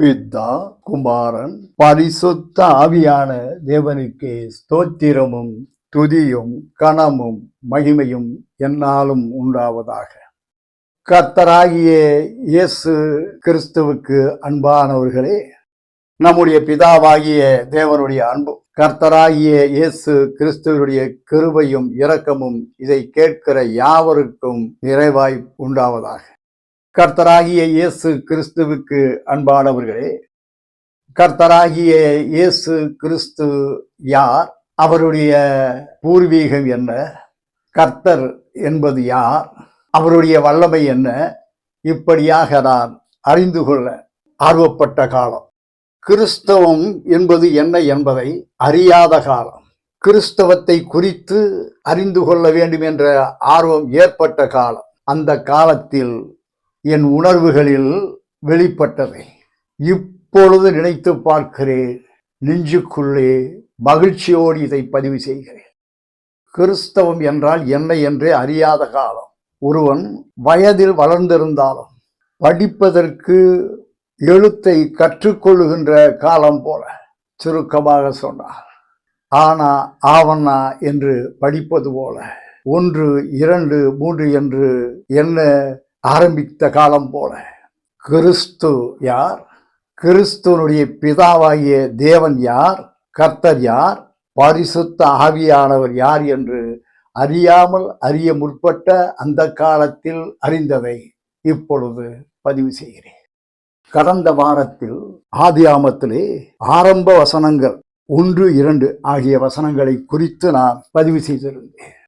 பித்தா குமாரன் பரிசுத்த ஆவியான தேவனுக்கு ஸ்தோத்திரமும் துதியும் கணமும் மகிமையும் என்னாலும் உண்டாவதாக. கர்த்தராகிய இயேசு கிறிஸ்துவுக்கு அன்பானவர்களே நம்முடைய பிதாவாகிய தேவனுடைய அன்பு கர்த்தராகிய இயேசு கிறிஸ்துவனுடைய கிருபையும் இரக்கமும் இதை கேட்கிற யாவருக்கும் நிறைவாய் உண்டாவதாக. கர்த்தராகிய இயேசு கிறிஸ்துவுக்கு அன்பானவர்களே கர்த்தராகிய இயேசு கிறிஸ்து யார்? அவருடைய பூர்வீகம் என்ன? கர்த்தர் என்பது யார்? அவருடைய வல்லமை என்ன? இப்படியாக நான் அறிந்து கொள்ள ஆர்வப்பட்ட காலம். கிறிஸ்தவம் என்பது என்ன என்பதை அறியாத காலம். கிறிஸ்தவத்தை குறித்து அறிந்து கொள்ள வேண்டும் என்ற ஆர்வம் ஏற்பட்ட காலம். அந்த காலத்தில் என் உணர்வுகளில் வெளிப்பட்டவை இப்பொழுது நினைத்து பார்க்கிறேன். நெஞ்சுக்குள்ளே மகிழ்ச்சியோடு இதை பதிவு செய்கிறேன். கிறிஸ்தவம் என்றால் என்ன என்றே அறியாத காலம். ஒருவன் வயதில் வளர்ந்திருந்தாலும் படிப்பதற்கு எழுத்தை கற்றுக்கொள்ளுகின்ற காலம் போல சுருக்கமாக சொன்னார். ஆனா ஆவண்ணா என்று படிப்பது போல ஒன்று இரண்டு மூன்று என்று என்ன ஆரம்பித்த காலம் போல. கிறிஸ்து யார்? கிறிஸ்துவனுடைய பிதாவாகிய தேவன் யார்? கர்த்தர் யார்? பரிசுத்த ஆவியானவர் யார் என்று அறியாமல் அறிய முற்பட்ட அந்த காலத்தில் அறிந்ததை இப்பொழுது பதிவு செய்கிறேன். கடந்த வாரத்தில் ஆதியாமத்திலே ஆரம்ப வசனங்கள் ஒன்று இரண்டு ஆகிய வசனங்களை குறித்து நான் பதிவு செய்திருந்தேன்.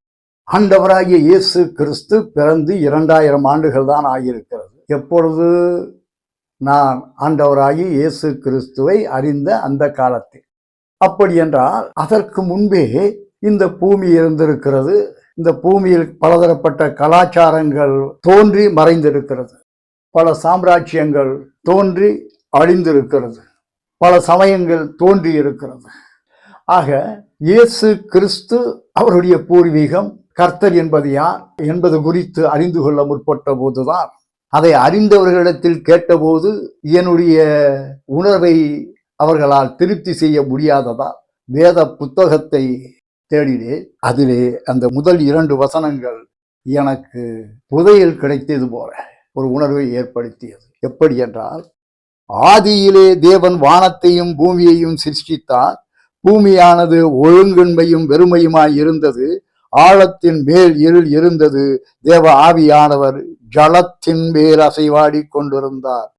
ஆண்டவராகிய இயேசு கிறிஸ்து பிறந்து இரண்டாயிரம் ஆண்டுகள் தான் ஆகியிருக்கிறது. எப்பொழுது நான் ஆண்டவராகி இயேசு கிறிஸ்துவை அறிந்த அந்த காலத்தில். அப்படி என்றால் அதற்கு முன்பே இந்த பூமி இருந்திருக்கிறது. இந்த பூமியில் பலதரப்பட்ட கலாச்சாரங்கள் தோன்றி மறைந்திருக்கிறது. பல சாம்ராஜ்யங்கள் தோன்றி அழிந்திருக்கிறது. பல சமயங்கள் தோன்றி இருக்கிறது ஆக இயேசு கிறிஸ்து அவருடைய பூர்வீகம் கர்த்தர் என்பது யார் என்பது குறித்து அறிந்து கொள்ள முற்பட்ட போதுதான். அதை அறிந்தவர்களிடத்தில் கேட்டபோது என்னுடைய உணர்வை அவர்களால் திருப்தி செய்ய முடியாததால் வேத புத்தகத்தை தேடினேன். அதிலே அந்த முதல் இரண்டு வசனங்கள் எனக்கு புதையல் கிடைத்தது போல ஒரு உணர்வை ஏற்படுத்தியது. எப்படி என்றால் ஆதியிலே தேவன் வானத்தையும் பூமியையும் சிருஷ்டித்தார். பூமியானது ஒழுங்கின்மையும் வெறுமையுமாய் இருந்தது. ஆழத்தின் மேல் இருள் இருந்தது. தேவ ஆவியானவர் ஜலத்தின் மேல் அசைவாடி கொண்டிருந்தார்.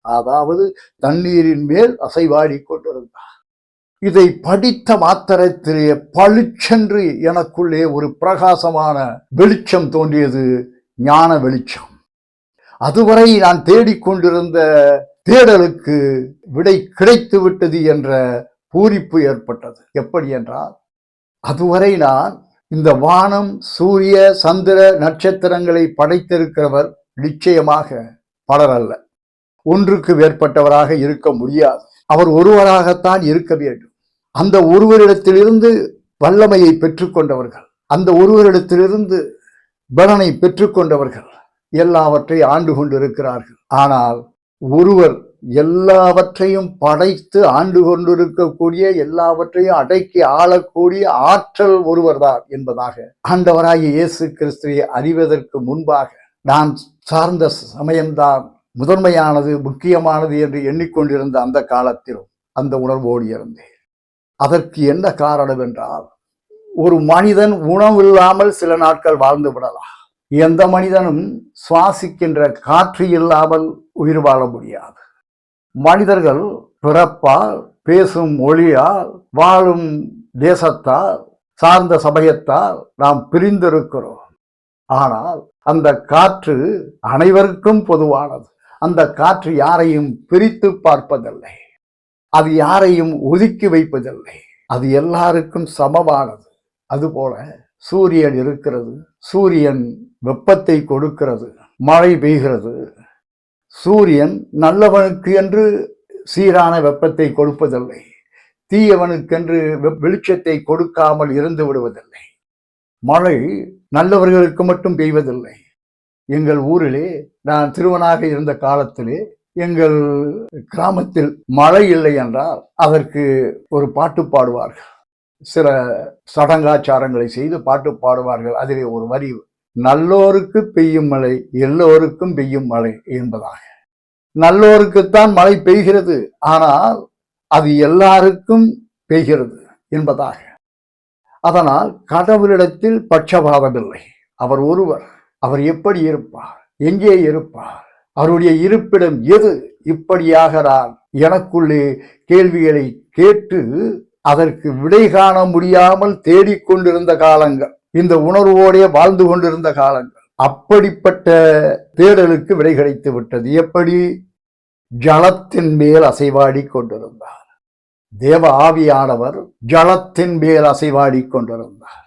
அதாவது தண்ணீரின் மேல் அசைவாடி கொண்டிருந்தார். இதை படித்த மாத்திரத்திலே பளிச்சென்று எனக்குள்ளே ஒரு பிரகாசமான வெளிச்சம் தோன்றியது. ஞான வெளிச்சம். அதுவரை நான் தேடிக்கொண்டிருந்த தேடலுக்கு விடை கிடைத்து விட்டது என்ற பூரிப்பு ஏற்பட்டது. எப்படி என்றால் அதுவரை நான் இந்த வானம் சூரிய சந்திர நட்சத்திரங்களை படைத்திருக்கிறவர் நிச்சயமாக பலர் அல்ல ஒன்றுக்கு மேற்பட்டவராக இருக்க முடியாது. அவர் ஒருவராகத்தான் இருக்க வேண்டும். அந்த ஒருவரிடத்திலிருந்து வல்லமையை பெற்றுக்கொண்டவர்கள் அந்த ஒருவரிடத்திலிருந்து பலனை பெற்றுக்கொண்டவர்கள் எல்லாவற்றை ஆண்டு கொண்டிருக்கிறார்கள். ஆனால் ஒருவர் எல்லாவற்றையும் படைத்து ஆண்டு கொண்டிருக்கக்கூடிய எல்லாவற்றையும் அடக்கி ஆளக்கூடிய ஆற்றல் ஒருவர்தான் என்பதாக ஆண்டவராகிய இயேசு கிறிஸ்துவை அறிவதற்கு முன்பாக நான் சார்ந்த சமயம்தான் முதன்மையானது முக்கியமானது என்று எண்ணிக்கொண்டிருந்த அந்த காலத்திலும் அந்த உணர்வோடு இருந்தேன். அதற்கு என்ன காரணம் என்றால் ஒரு மனிதன் உணவில்லாமல் சில நாட்கள் வாழ்ந்து விடலாம். எந்த மனிதனும் சுவாசிக்கின்ற காற்று இல்லாமல் உயிர் வாழ முடியாது. மனிதர்கள் பிறப்பால் பேசும் மொழியால் வாழும் தேசத்தால் சார்ந்த சமயத்தால் நாம் பிரிந்திருக்கிறோம். ஆனால் அந்த காற்று அனைவருக்கும் பொதுவானது. அந்த காற்று யாரையும் பிரித்து பார்ப்பதில்லை. அது யாரையும் ஒதுக்கி வைப்பதில்லை. அது எல்லாருக்கும் சமமானது. அதுபோல சூரியன் இருக்கிறது. சூரியன் வெப்பத்தை கொடுக்கிறது. மழை பெய்கிறது. சூரியன் நல்லவனுக்கு என்று சீரான வெப்பத்தை கொடுப்பதில்லை. தீயவனுக்கென்று வெளிச்சத்தை கொடுக்காமல் இருந்து விடுவதில்லை. மழை நல்லவர்களுக்கு மட்டும் பெய்வதில்லை. எங்கள் ஊரிலே நான் திருவனாக இருந்த காலத்திலே எங்கள் கிராமத்தில் மழை இல்லை என்றால் அதற்கு ஒரு பாட்டு பாடுவார்கள். சில சடங்காச்சாரங்களை செய்து பாட்டு பாடுவார்கள். அதிலே ஒரு வரி நல்லோருக்கு பெய்யும் மழை எல்லோருக்கும் பெய்யும் மழை என்பதாக நல்லோருக்குத்தான் மழை பெய்கிறது ஆனால் அது எல்லாருக்கும் பெய்கிறது என்பதாக அதனால் கடவுளிடத்தில் பட்சபாதமில்லை அவர் ஒருவர் அவர் எப்படி இருப்பார் எங்கே இருப்பார் அவருடைய இருப்பிடம் எது இப்படியாக நான் எனக்குள்ளே கேள்விகளை கேட்டு அதற்கு விடை காண முடியாமல் தேடிக்கொண்டிருந்த காலங்கள். இந்த உணர்வோடே வாழ்ந்து கொண்டிருந்த காலங்கள். அப்படிப்பட்ட தேடலுக்கு விடை கிடைத்து விட்டது. எப்படி? ஜலத்தின் மேல் அசைவாடி கொண்டிருந்தார். தேவ ஆவியானவர் ஜலத்தின் மேல் அசைவாடி கொண்டிருந்தார்.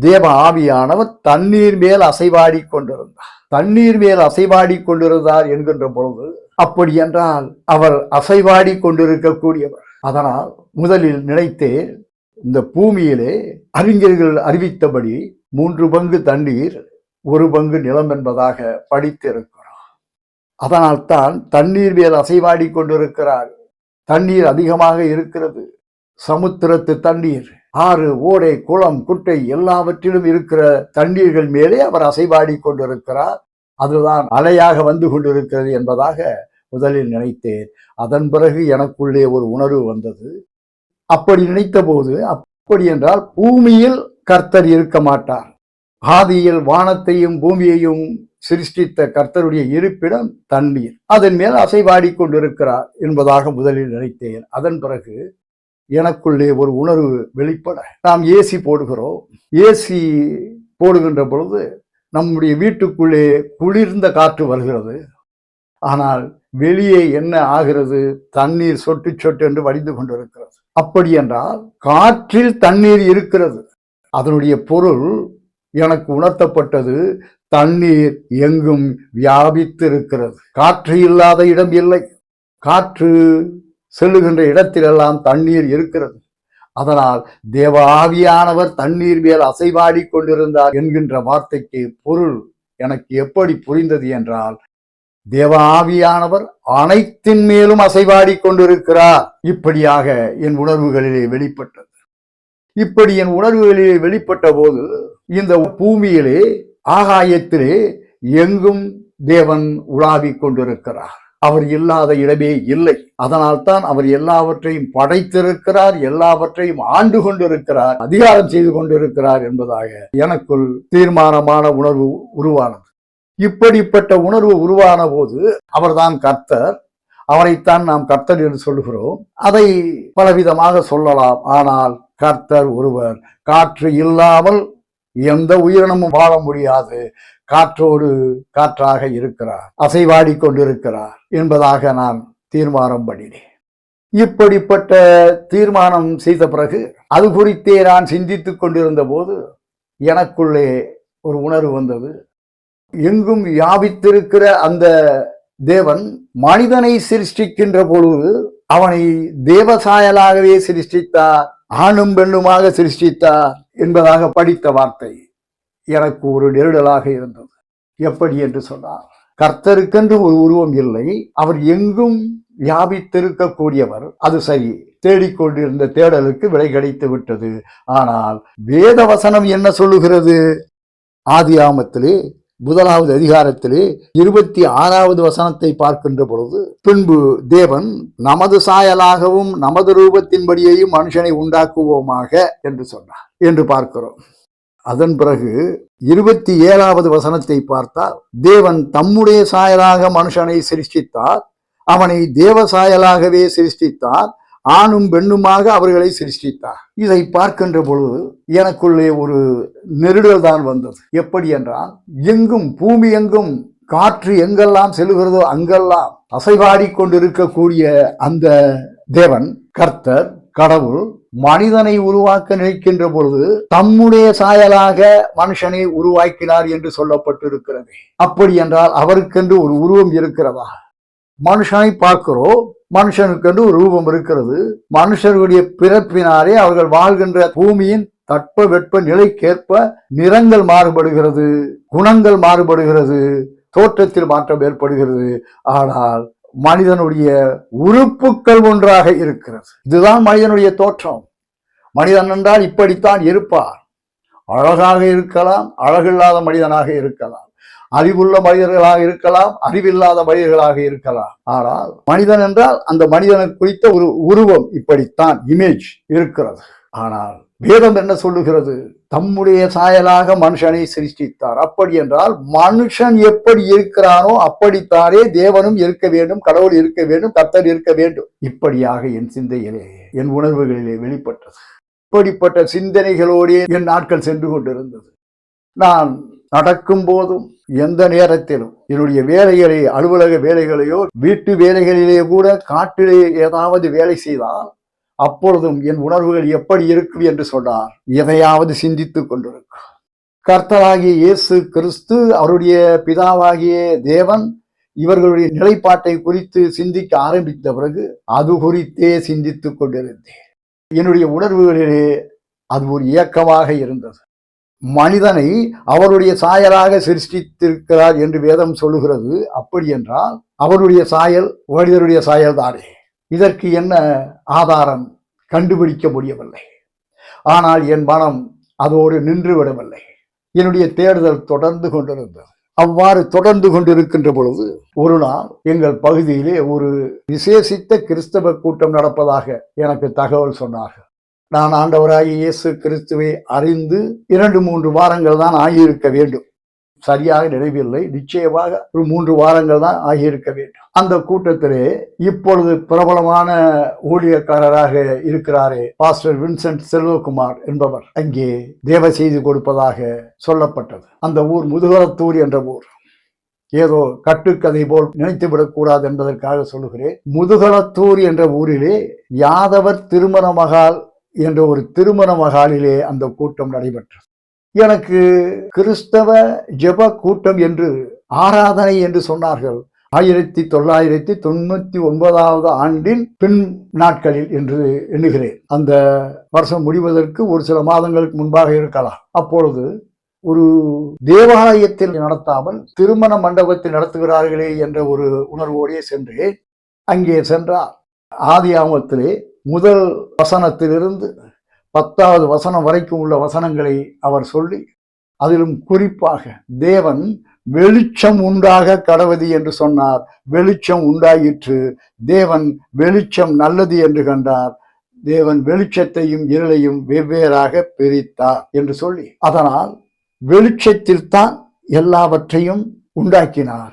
தேவ ஆவியானவர் தண்ணீர் மேல் அசைவாடி கொண்டிருந்தார். தண்ணீர் மேல் அசைவாடி கொண்டிருந்தார் என்கின்ற பொழுது அப்படி என்றால் அவர் அசைவாடி கொண்டிருக்கக்கூடியவர். அதனால் முதலில் நினைத்தேன் இந்த பூமியிலே அறிஞர்கள் அறிவித்தபடி மூன்று பங்கு தண்ணீர் ஒரு பங்கு நிலம் என்பதாக படித்திருக்கிறோம் அதனால்தான் தண்ணீர் மேல் அசைவாடி கொண்டிருக்கிறார். தண்ணீர் அதிகமாக இருக்கிறது. சமுத்திரத்து தண்ணீர் ஆறு ஓடை குளம் குட்டை எல்லாவற்றிலும் இருக்கிற தண்ணீர்கள் மேலே அவர் அசைவாடி கொண்டிருக்கிறார். அதுதான் அலையாக வந்து கொண்டிருக்கிறது என்பதாக முதலில் நினைத்தேன். அதன் பிறகு எனக்குள்ளே ஒரு உணர்வு வந்தது. அப்படி நினைத்த போது அப்படி என்றால் பூமியில் கர்த்தர் இருக்க மாட்டார். ஆதியில் வானத்தையும் பூமியையும் சிருஷ்டித்த கர்த்தருடைய இருப்பிடம் தண்ணீர். அதன் மேல் அசைவாடி கொண்டிருக்கிறார் என்பதாக முதலில் நினைத்தேன். அதன் பிறகு எனக்குள்ளே ஒரு உணர்வு வெளிப்பட. நாம் ஏசி போடுகிறோம். ஏசி போடுகின்ற பொழுது நம்முடைய வீட்டுக்குள்ளே குளிர்ந்த காற்று வருகிறது. ஆனால் வெளியே என்ன ஆகிறது? தண்ணீர் சொட்டு சொட்டு என்று வடிந்து கொண்டிருக்கிறது. அப்படி என்றால் காற்றில் தண்ணீர் இருக்கிறது. அதனுடைய பொருள் எனக்கு உணர்த்தப்பட்டது தண்ணீர் எங்கும் வியாபித்திருக்கிறது. காற்று இல்லாத இடம் இல்லை. காற்று செல்லுகின்ற இடத்திலெல்லாம் தண்ணீர் இருக்கிறது. அதனால் தேவாவியானவர் தண்ணீர் மேல் அசைவாடி கொண்டிருந்தார் என்கின்ற வார்த்தைக்கு பொருள் எனக்கு எப்படி புரிந்தது என்றால் தேவ ஆவியானவர் அனைத்தின் மேலும் அசைவாடி கொண்டிருக்கிறார். இப்படியாக என் உணர்வுகளிலே வெளிப்பட்டது. இப்படி என் உணர்வுகளிலே வெளிப்பட்ட போது இந்த பூமியிலே ஆகாயத்திலே எங்கும் தேவன் உலாவிக் கொண்டிருக்கிறார். அவர் இல்லாத இடமே இல்லை. அதனால்தான் அவர் எல்லாவற்றையும் படைத்திருக்கிறார் எல்லாவற்றையும் ஆண்டு கொண்டிருக்கிறார் அதிகாரம் செய்து கொண்டிருக்கிறார் என்பதாக எனக்குள் தீர்மானமான உணர்வு உருவானது. இப்படிப்பட்ட உணர்வு உருவான போது அவர்தான் கர்த்தர். அவரைத்தான் நாம் கர்த்தர் என்று சொல்கிறோம் அதை பலவிதமாக சொல்லலாம். ஆனால் கர்த்தர் ஒருவர். காற்று இல்லாமல் எந்த உயிரினமும் வாழ முடியாது. காற்றோடு காற்றாக இருக்கிறார். அசைவாடி கொண்டிருக்கிறார் என்பதாக நான் தீர்மானம் பண்ணினேன் இப்படிப்பட்ட தீர்மானம் செய்த பிறகு அது குறித்தே நான் சிந்தித்து கொண்டிருந்த போது எனக்குள்ளே ஒரு உணர்வு வந்தது. எங்கும் வியாபித்திருக்கிற அந்த தேவன் மனிதனை சிருஷ்டிக்கின்ற பொழுது அவனை தேவசாயலாகவே சிருஷ்டித்தார் ஆணும் பெண்ணுமாக சிருஷ்டித்தார் என்பதாக படித்த வார்த்தை எனக்கு ஒரு நெருடலாக இருந்தது. எப்படி என்று சொன்னார் கர்த்தருக்கென்று ஒரு உருவம் இல்லை அவர் எங்கும் வியாபித்திருக்கக்கூடியவர் அது சரி தேடிக்கொண்டிருந்த தேடலுக்கு விலை கிடைத்து விட்டது. ஆனால் வேத வசனம் என்ன சொல்லுகிறது? ஆதியாமத்திலே முதலாவது அதிகாரத்திலே இருபத்தி ஆறாவது வசனத்தை பார்க்கின்ற பொழுது பின்பு தேவன் நமது சாயலாகவும் நமது ரூபத்தின்படியையும் மனுஷனை உண்டாக்குவோமாக என்று சொன்னார் என்று பார்க்கிறோம். அதன் பிறகு இருபத்தி ஏழாவது வசனத்தை பார்த்தால் தேவன் தம்முடைய சாயலாக மனுஷனை சிருஷ்டித்தார் அவனை தேவ சாயலாகவே சிருஷ்டித்தார் ஆணும் பெண்ணுமாக அவர்களை சிருஷ்டித்தார். இதை பார்க்கின்ற பொழுது எனக்குள்ளே ஒரு நெருடல் தான் வந்தது. எப்படி என்றால் எங்கும் பூமி எங்கும் காற்று எங்கெல்லாம் செல்கிறதோ அங்கெல்லாம் அசைவாடி கொண்டிருக்கக்கூடிய அந்த தேவன் கர்த்தர் கடவுள் மனிதனை உருவாக்க நினைக்கின்ற பொழுது தம்முடைய சாயலாக மனுஷனை உருவாக்கினார் என்று சொல்லப்பட்டிருக்கிறது. அப்படி என்றால் அவருக்கென்று ஒரு உருவம் இருக்கிறதா? மனுஷனை பார்க்கிறோம் மனுஷனுக்கென்று ஒரு ரூபம் இருக்கிறது. மனுஷர்களுடைய பிறப்பினாரே அவர்கள் வாழ்கின்ற பூமியின் தட்ப வெப்ப நிலைக்கேற்ப நிறங்கள் மாறுபடுகிறது குணங்கள் மாறுபடுகிறது தோற்றத்தில் மாற்றம் ஏற்படுகிறது. ஆனால் மனிதனுடைய உறுப்புக்கள் ஒன்றாக இருக்கிறது. இதுதான் மனிதனுடைய தோற்றம். மனிதன் என்றால் இப்படித்தான் இருப்பார். அழகாக இருக்கலாம் அழகில்லாத மனிதனாக இருக்கலாம். அறிவுள்ள மனிதர்களாக இருக்கலாம் அறிவில்லாத மனிதர்களாக இருக்கலாம். ஆனால் மனிதன் என்றால் அந்த மனிதனை குறித்த ஒரு உருவம் இப்படித்தான் இமேஜ் இருக்கிறது. ஆனால் வேதம் என்ன சொல்லுகிறது? தம்முடைய சாயலாக மனுஷனை சிருஷ்டித்தார். அப்படி என்றால் மனுஷன் எப்படி இருக்கிறானோ அப்படித்தானே தேவனும் இருக்க வேண்டும் கடவுள் இருக்க வேண்டும் கர்த்தர் இருக்க வேண்டும். இப்படியாக என் சிந்தையிலே என் உணர்வுகளிலே வெளிப்பட்டது. இப்படிப்பட்ட சிந்தனைகளோடே என் நாட்கள் சென்று கொண்டிருந்தது. நான் நடக்கும் போதும் எந்த நேரத்திலும் என்னுடைய வேலைகளை அலுவலக வேலைகளையோ வீட்டு வேலைகளிலேயே கூட காட்டிலே ஏதாவது வேலை செய்தால் அப்பொழுதும் என் உணர்வுகள் எப்படி இருக்கும் என்று சொன்னார் எதையாவது சிந்தித்துக் கொண்டிருக்கும். கர்த்தராகிய இயேசு கிறிஸ்து அவருடைய பிதாவாகிய தேவன் இவர்களுடைய நிலைப்பாட்டை குறித்து சிந்திக்க ஆரம்பித்த பிறகு அது குறித்தே சிந்தித்துக் கொண்டிருந்தேன். என்னுடைய உணர்வுகளிலே அது ஒரு இயக்கமாக இருந்தது. மனிதனை அவருடைய சாயலாக சிருஷ்டித்திருக்கிறார் என்று வேதம் சொல்லுகிறது. அப்படி என்றால் அவருடைய சாயல் மனிதருடைய சாயல்தானே இதற்கு என்ன ஆதாரம்? கண்டுபிடிக்க முடியவில்லை. ஆனால் என் மனம் அதோடு நின்று விடவில்லை. என்னுடைய தேடுதல் தொடர்ந்து கொண்டிருந்தது. அவ்வாறு தொடர்ந்து கொண்டிருக்கின்ற பொழுது ஒரு நாள் எங்கள் பகுதியிலே ஒரு விசேஷித்த கிறிஸ்தவ கூட்டம் நடப்பதாக எனக்கு தகவல் சொன்னார்கள். நான் ஆண்டவராகிய இயேசு கிறிஸ்துவை அறிந்து இரண்டு மூன்று வாரங்கள் தான் ஆகியிருக்க வேண்டும். சரியாக நினைவில்லை நிச்சயமாக ஒரு மூன்று வாரங்கள் தான் ஆகியிருக்க வேண்டும். அந்த கூட்டத்திலே இப்பொழுது பிரபலமான ஊழியக்காரராக இருக்கிறாரே பாஸ்டர் வின்சென்ட் செல்வகுமார் என்பவர். அங்கே தேவ செய்தி கொடுப்பதாக சொல்லப்பட்டது. அந்த ஊர் முதுகலத்தூர் என்ற ஊர். ஏதோ கட்டுக்கதை போல் நினைத்து விடக்கூடாது என்பதற்காக சொல்லுகிறேன். முதுகலத்தூர் என்ற ஊரிலே யாதவர் திருமண மகால் என்ற ஒரு திருமண மகாலிலே அந்த கூட்டம் நடைபெற்றது. எனக்கு கிறிஸ்தவ ஜெப கூட்டம் என்று ஆராதனை என்று சொன்னார்கள். ஆயிரத்தி தொள்ளாயிரத்தி தொண்ணூத்தி ஒன்பதாவது ஆண்டின் பின் நாட்களில் என்று எண்ணுகிறேன். அந்த வருஷம் முடிவதற்கு ஒரு சில மாதங்களுக்கு முன்பாக இருக்கலாம். அப்பொழுது ஒரு தேவாலயத்தில் நடத்தாமல் திருமண மண்டபத்தில் நடத்துகிறார்களே என்ற ஒரு உணர்வோடே சென்று அங்கே சென்றார். ஆதி ஆமத்திலே முதல் வசனத்திலிருந்து பத்தாவது வசனம் வரைக்கும் உள்ள வசனங்களை அவர் சொல்லி அதிலும் குறிப்பாக தேவன் வெளிச்சம் உண்டாக கடவுதி என்று சொன்னார். வெளிச்சம் உண்டாயிற்று. தேவன் வெளிச்சம் நல்லது என்று கண்டார். தேவன் வெளிச்சத்தையும் இருளையும் வெவ்வேறாக பிரித்தார் என்று சொல்லி அதனால் வெளிச்சத்தில் தான் எல்லாவற்றையும் உண்டாக்கினார்.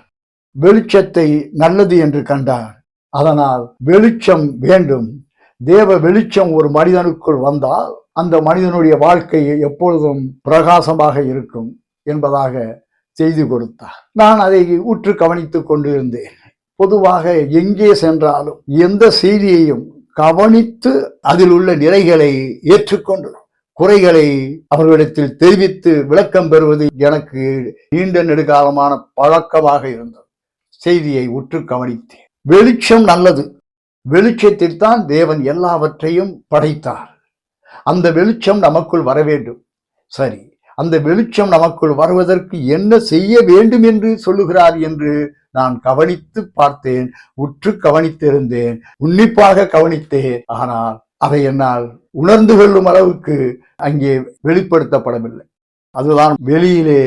வெளிச்சத்தை நல்லது என்று கண்டார். அதனால் வெளிச்சம் வேண்டும். தேவ வெளிச்சம் ஒரு மனிதனுக்குள் வந்தால் அந்த மனிதனுடைய வாழ்க்கை எப்பொழுதும் பிரகாசமாக இருக்கும் என்பதாக செய்தி கொடுத்தார். நான் அதை உற்று கவனித்துக் கொண்டிருந்தேன். பொதுவாக எங்கே சென்றாலும் எந்த செய்தியையும் கவனித்து அதில் உள்ள நிறைகளை ஏற்றுக்கொண்டு குறைகளை அவர்களிடத்தில் தெரிவித்து விளக்கம் பெறுவது எனக்கு நீண்ட நெடுகாலமான பழக்கமாக இருந்தது. செய்தியை உற்று கவனித்தேன். வெளிச்சம் நல்லது. வெளிச்சத்தில் தான் தேவன் எல்லாவற்றையும் படைத்தார். அந்த வெளிச்சம் நமக்குள் வர வேண்டும். சரி அந்த வெளிச்சம் நமக்குள் வருவதற்கு என்ன செய்ய வேண்டும் என்று சொல்லுகிறார் என்று நான் கவனித்து பார்த்தேன் உற்று கவனித்திருந்தேன் உன்னிப்பாக கவனித்தேன். ஆனால் அதை என்னால் உணர்ந்து கொள்ளும் அளவுக்கு அங்கே வெளிப்படுத்தப்படவில்லை. அதுதான் வெளியிலே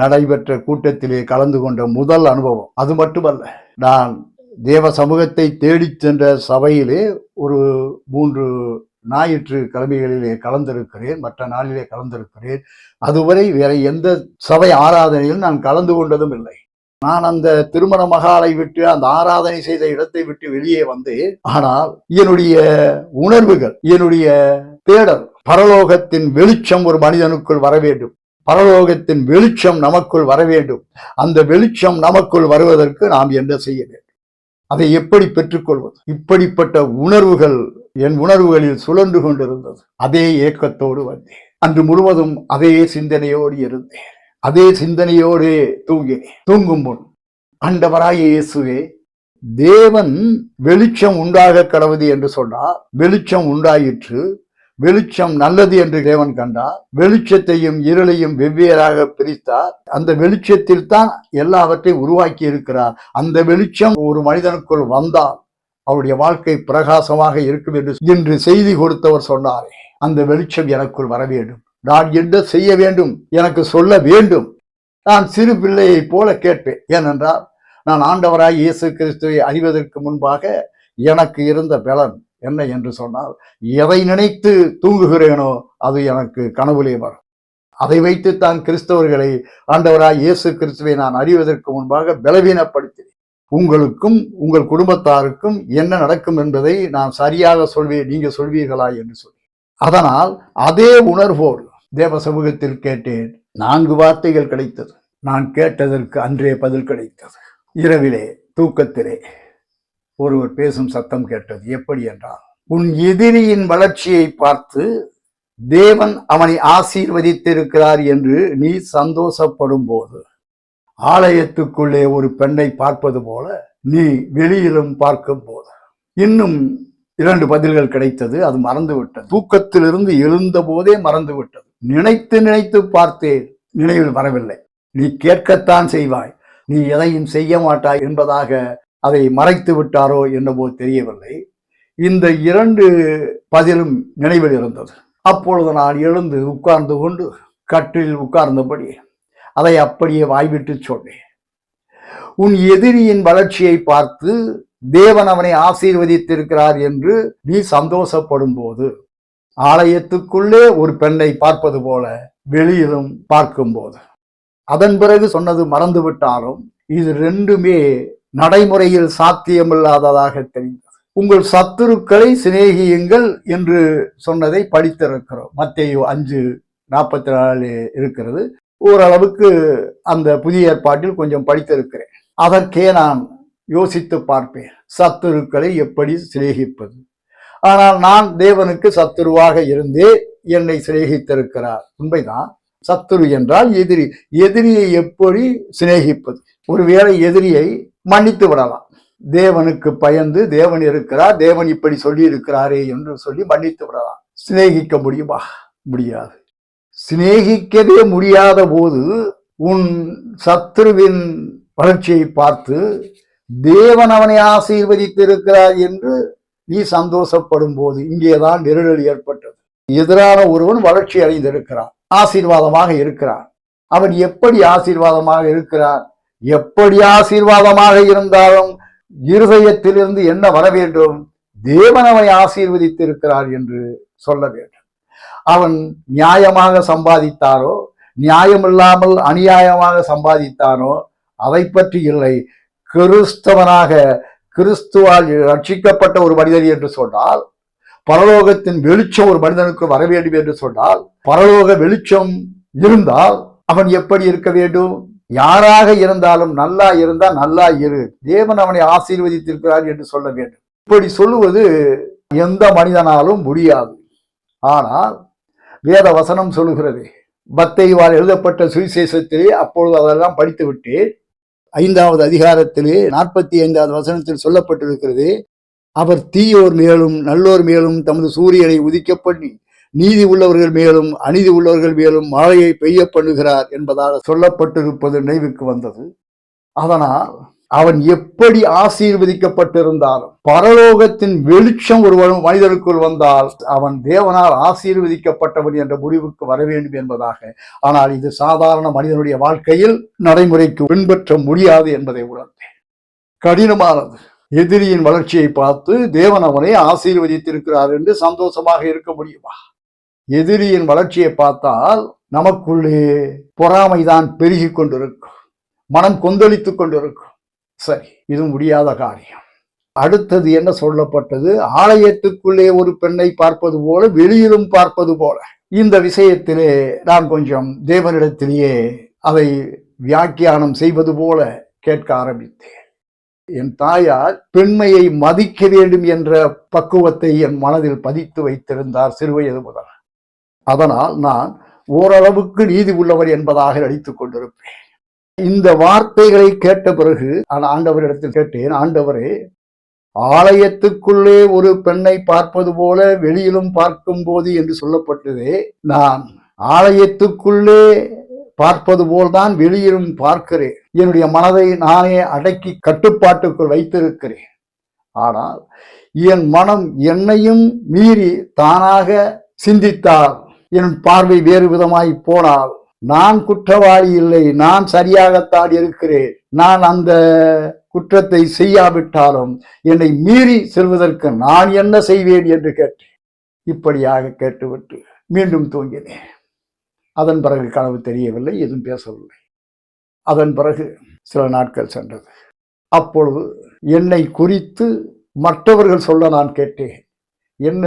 நடைபெற்ற கூட்டத்திலே கலந்து கொண்ட முதல் அனுபவம். அது மட்டுமல்ல நான் தேவ சமூகத்தை தேடிச் சென்ற சபையிலே ஒரு மூன்று ஞாயிற்று கிழமைகளிலே கலந்திருக்கிறேன் மற்ற நாளிலே கலந்திருக்கிறேன். அதுவரை வேற எந்த சபை ஆராதனையிலும் நான் கலந்து கொண்டதும் இல்லை. நான் அந்த திருமண மகாலை விட்டு அந்த ஆராதனை செய்த இடத்தை விட்டு வெளியே வந்தேன். ஆனால் என்னுடைய உணர்வுகள் என்னுடைய தேடல் பரலோகத்தின் வெளிச்சம் ஒரு மனிதனுக்குள் வர வேண்டும். பரலோகத்தின் வெளிச்சம் நமக்குள் வர வேண்டும். அந்த வெளிச்சம் நமக்குள் வருவதற்கு நாம் என்ன செய்ய வேண்டும்? அதை எப்படி பெற்றுக்கொள்வது? இப்படிப்பட்ட உணர்வுகள் என் உணர்வுகளில் சுழன்று கொண்டிருந்தது. அதே ஏக்கத்தோடு வந்தேன். அன்று முழுவதும் அதே சிந்தனையோடு இருந்தேன். அதே சிந்தனையோடு தூங்கினேன். தூங்கும் முன் அண்டவராய இயேசுவே தேவன் வெளிச்சம் உண்டாக கடவுது என்று சொன்னார் வெளிச்சம் உண்டாயிற்று வெளிச்சம் நல்லது என்று தேவன் கண்டார். வெளிச்சத்தையும் இருளையும் வெவ்வேறாக பிரித்தார். அந்த வெளிச்சத்தில் தான் எல்லாவற்றையும் உருவாக்கி இருக்கிறார். அந்த வெளிச்சம் ஒரு மனிதனுக்குள் வந்தால் அவருடைய வாழ்க்கை பிரகாசமாக இருக்கும் என்று இன்று செய்தி கொடுத்தவர் சொன்னாரே. அந்த வெளிச்சம் எனக்குள் வர வேண்டும். நான் என்ன செய்ய வேண்டும்? எனக்கு சொல்ல வேண்டும். நான் சிறு பிள்ளையைப் போல கேட்பேன். ஏனென்றால் நான் ஆண்டவராய் இயேசு கிறிஸ்துவை அறிவதற்கு முன்பாக எனக்கு இருந்த பலன். என்ன என்று சொன்னால் எதை நினைத்து தூங்குகிறேனோ அது எனக்கு கனவுலே வரும். அதை வைத்து தான் கிறிஸ்தவர்களை ஆண்டவராய் இயேசு கிறிஸ்துவை நான் அறிவதற்கு முன்பாக பலவீனப்படுத்தினேன். உங்களுக்கும் உங்கள் குடும்பத்தாருக்கும் என்ன நடக்கும் என்பதை நான் சரியாக சொல்வேன் நீங்கள் சொல்வீர்களா என்று சொல்லி அதனால் அதே உணர்வோடு தேவ சமூகத்தில் கேட்டேன். நான்கு வார்த்தைகள் கிடைத்தது. நான் கேட்டதற்கு அன்றே பதில் கிடைத்தது. இரவிலே தூக்கத்திலே ஒருவர் பேசும் சத்தம் கேட்டது எப்படி என்றால் உன் எதிரியின் வளர்ச்சியை பார்த்து தேவன் அவனை ஆசீர்வதித்திருக்கிறார் என்று நீ சந்தோஷப்படும் போது ஆலயத்துக்குள்ளே ஒரு பெண்ணை பார்ப்பது போல நீ வெளியிலும் பார்க்கும் போது இன்னும் இரண்டு பதில்கள் கிடைத்தது அது மறந்து விட்டது தூக்கத்திலிருந்து எழுந்த போதே மறந்து விட்டது நினைத்து நினைத்து பார்த்தேன் நினைவில் வரவில்லை. நீ கேட்கத்தான் செய்வாய். நீ எதையும் செய்ய மாட்டாய் என்பதாக அதை மறைத்து விட்டாரோ என்னவோ தெரியவில்லை. இந்த இரண்டு பதிலும் நினைவில் இருந்தது. அப்பொழுது நான் எழுந்து உட்கார்ந்து கொண்டு கட்டில் உட்கார்ந்தபடி அதை அப்படியே வாய்விட்டு சொன்னேன். உன் எதிரியின் வளர்ச்சியை பார்த்து தேவன் அவனை ஆசீர்வதித்திருக்கிறார் என்று நீ சந்தோஷப்படும் போது ஆலயத்துக்குள்ளே ஒரு பெண்ணை பார்ப்பது போல வெளியிலும் பார்க்கும்போது. அதன் பிறகு சொன்னது மறந்து விட்டாலும் இது ரெண்டுமே நடைமுறையில் சாத்தியமில்லாததாக தெரிந்தது. உங்கள் சத்துருக்களை சிநேகியுங்கள் என்று சொன்னதை படித்திருக்கிறோம். மத்தேயு அஞ்சு நாற்பத்தி நாலு இருக்கிறது. ஓரளவுக்கு அந்த புதிய ஏற்பாட்டில் கொஞ்சம் படித்திருக்கிறேன். அதற்கே நான் யோசித்து பார்ப்பேன் சத்துருக்களை எப்படி சிநேகிப்பது? ஆனால் நான் தேவனுக்கு சத்துருவாக இருந்தே என்னை சிநேகித்திருக்கிறார். உண்மைதான். சத்துரு என்றால் எதிரி. எதிரியை எப்படி சிநேகிப்பது? ஒருவேளை எதிரியை மன்னித்து விடலாம். தேவனுக்கு பயந்து தேவன் இருக்கிறார் தேவன் இப்படி சொல்லி இருக்கிறாரே என்று சொல்லி மன்னித்து விடலாம். சிநேகிக்க முடியுமா? முடியாது. சிநேகிக்கவே முடியாத போது உன் சத்ருவின் வளர்ச்சியை பார்த்து தேவன் அவனை ஆசீர்வதித்திருக்கிறார் என்று நீ சந்தோஷப்படும் போது இங்கேதான் நெருடல் ஏற்பட்டது எதிரான ஒருவன் வளர்ச்சி அடைந்திருக்கிறான் ஆசீர்வாதமாக இருக்கிறான். அவன் எப்படி ஆசீர்வாதமாக இருக்கிறான் எப்படி ஆசீர்வாதமாக இருந்தாலும் இருதயத்திலிருந்து என்ன வர வேண்டும் தேவன் அவனை ஆசீர்வதித்திருக்கிறார் என்று சொல்ல வேண்டும். அவன் நியாயமாக சம்பாதித்தாரோ நியாயமில்லாமல் அநியாயமாக சம்பாதித்தானோ அதை பற்றி இல்லை. கிறிஸ்தவனாக கிறிஸ்துவால் ரட்சிக்கப்பட்ட ஒரு மனிதர் என்று சொன்னால் பரலோகத்தின் வெளிச்சம் ஒரு மனிதனுக்கு வர வேண்டும் என்று சொன்னால் பரலோக வெளிச்சம் இருந்தால் அவன் எப்படி இருக்க வேண்டும்? யாராக இருந்தாலும் நல்லா இருந்தால் நல்லா இரு. தேவன் அவனை ஆசீர்வதித்திருக்கிறார் என்று சொல்ல வேண்டும். இப்படி சொல்லுவது எந்த மனிதனாலும் முடியாது. ஆனால் வேத வசனம் சொல்லுகிறது. பத்தைவால் எழுதப்பட்ட சுவிசேஷத்திலே அப்பொழுது அதெல்லாம் படித்துவிட்டு ஐந்தாவது அதிகாரத்திலே நாற்பத்தி ஐந்தாவது வசனத்தில் சொல்லப்பட்டிருக்கிறது. அவர் தீயோர் மேலும் நல்லோர் மேலும் தமது சூரியனை உதிக்க பண்ணி நீதி உள்ளவர்கள் மேலும் அநீதி உள்ளவர்கள் மேலும் மழையை பெய்ய பண்ணுகிறார் என்பதாக சொல்லப்பட்டிருப்பது நினைவுக்கு வந்தது. அதனால் அவன் எப்படி ஆசீர்வதிக்கப்பட்டிருந்தாலும் பரலோகத்தின் வெளிச்சம் ஒரு மனிதனுக்குள் வந்தால் அவன் தேவனால் ஆசீர்வதிக்கப்பட்டவன் என்ற முடிவுக்கு வர வேண்டும் என்பதாக. ஆனால் இது சாதாரண மனிதனுடைய வாழ்க்கையில் நடைமுறைக்கு பின்பற்ற முடியாது என்பதை உணர்ந்தேன். கடினமானது. எதிரியின் வளர்ச்சியை பார்த்து தேவன் அவனை ஆசீர்வதித்திருக்கிறார் என்று சந்தோஷமாக இருக்க முடியுமா? எதிரியின் வளர்ச்சியை பார்த்தால் நமக்குள்ளே பொறாமைதான் பெருகி கொண்டிருக்கும். மனம் கொந்தளித்துக் கொண்டிருக்கும். சரி இது முடியாத காரியம். அடுத்தது என்ன சொல்லப்பட்டது? ஆலயத்துக்குள்ளே ஒரு பெண்ணை பார்ப்பது போல வெளியிலும் பார்ப்பது போல. இந்த விஷயத்திலே நான் கொஞ்சம் தேவனிடத்திலேயே அதை வியாக்கியானம் செய்வது போல கேட்க ஆரம்பித்தேன். என் தாயார் பெண்மையை மதிக்க வேண்டும் என்ற பக்குவத்தை என் மனதில் பதித்து வைத்திருந்தார் சிறுவயது முதல் அதனால் நான் ஓரளவுக்கு நீதி உள்ளவர் என்பதாக நடித்துக் கொண்டிருப்பேன். இந்த வார்த்தைகளை கேட்ட பிறகு நான் ஆண்டவரிடத்தில் கேட்டேன் ஆண்டவரே ஆலயத்துக்குள்ளே ஒரு பெண்ணை பார்ப்பது போல வெளியிலும் பார்க்கும் போது என்று சொல்லப்பட்டதே நான் ஆலயத்துக்குள்ளே பார்ப்பது போல்தான் வெளியிலும் பார்க்கிறேன். என்னுடைய மனதை நானே அடக்கி கட்டுப்பாட்டுக்குள் வைத்திருக்கிறேன். ஆனால் என் மனம் என்னையும் மீறி தானாக சிந்தித்தால் என் பார்வை வேறு விதமாய் போனால் நான் குற்றவாளி இல்லை நான் சரியாகத்தான் இருக்கிறேன். நான் அந்த குற்றத்தை செய்யாவிட்டாலும் என்னை மீறி செல்வதற்கு நான் என்ன செய்வேன் என்று கேட்டேன். இப்படியாக கேட்டுவிட்டு மீண்டும் தூங்கினேன். அதன் பிறகு கனவு தெரியவில்லை எதுவும் பேசவில்லை. அதன் பிறகு சில நாட்கள் சென்றது. அப்பொழுது என்னை குறித்து மற்றவர்கள் சொல்ல நான் கேட்டேன். என்ன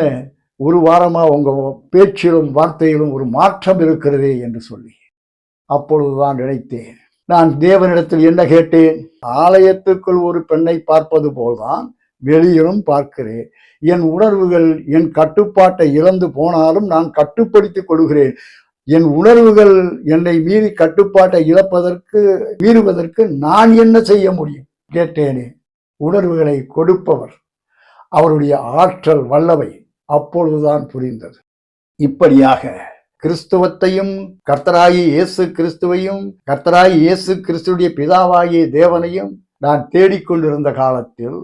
ஒரு வாரமாக உங்கள் பேச்சிலும் வார்த்தையிலும் ஒரு மாற்றம் இருக்கிறதே என்று சொல்லி. அப்பொழுதுதான் நினைத்தேன். நான் தேவனிடத்தில் என்ன கேட்டேன்? ஆலயத்துக்குள் ஒரு பெண்ணை பார்ப்பது போல்தான் வெளியிலும் பார்க்கிறேன். என் உணர்வுகள் என் கட்டுப்பாட்டை இழந்து போனாலும் நான் கட்டுப்படுத்திக் கொள்கிறேன். என் உணர்வுகள் என்னை மீறி கட்டுப்பாட்டை இழப்பதற்கு மீறுவதற்கு நான் என்ன செய்ய முடியும்? கேட்டேனே. உணர்வுகளை கொடுப்பவர். அவருடைய ஆற்றல் வல்லவை அப்பொழுதுதான் புரிந்தது. இப்படியாக கிறிஸ்துவத்தையும் கர்த்தராகி இயேசு கிறிஸ்துவையும் கர்த்தராகி இயேசு கிறிஸ்துடைய பிதாவாகிய தேவனையும் நான் தேடிக்கொண்டிருந்த காலத்தில்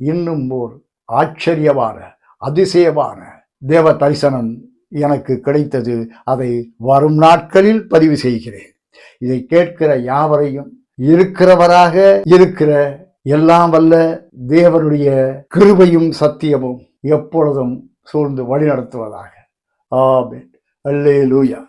இன்னும் ஓர் ஆச்சரியமான அதிசயமான தேவ தரிசனம் எனக்கு கிடைத்தது அதை வரும் நாட்களில் பதிவு செய்கிறேன். இதை கேட்கிற யாவரையும் இருக்கிறவராக இருக்கிற எல்லாம் வல்ல தேவனுடைய கிருபையும் சத்தியமும் எப்பொழுதும் சூழ்ந்து வழிநடத்துவதாக. ஆமென். அல்லேலூயா.